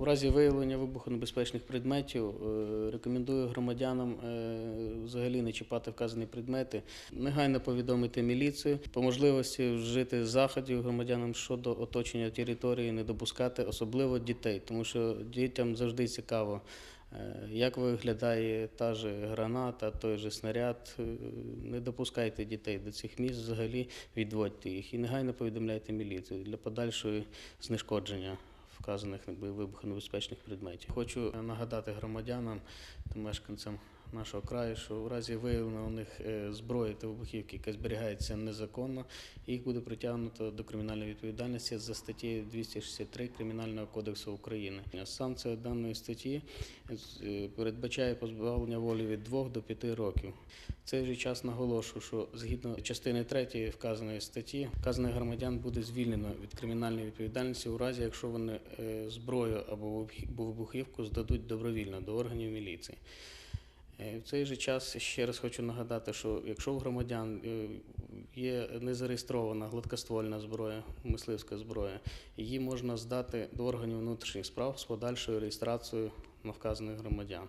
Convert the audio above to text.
У разі виявлення вибухонебезпечних предметів е, рекомендую громадянам е, взагалі не чіпати вказані предмети, негайно повідомити міліцію, по можливості вжити заходів громадянам щодо оточення території, не допускати особливо дітей, тому що дітям завжди цікаво. е, Як виглядає та ж граната, той же снаряд? Не допускайте дітей до цих місць, взагалі відводьте їх і негайно повідомляйте міліцію для подальшого знешкодження вказаних вибухонебезпечних предметів. Хочу нагадати громадянам та мешканцям нашого краю, що у разі виявлення у них е, зброї та вибухівки, яка зберігається незаконно, їх буде притягнуто до кримінальної відповідальності за статтею 263 Кримінального кодексу України. Санкція даної статті е, передбачає позбавлення волі від 2 до 5 років. В цей же час наголошую, що згідно частини 3 вказаної статті, вказаних громадян буде звільнено від кримінальної відповідальності у разі, якщо вони е, зброю або вибухівку здадуть добровільно до органів міліції. В цей же час ще раз хочу нагадати, що якщо у громадян е, є незареєстрована гладкоствольна зброя, мисливська зброя, її можна здати до органів внутрішніх справ з подальшою реєстрацією на вказаних громадян.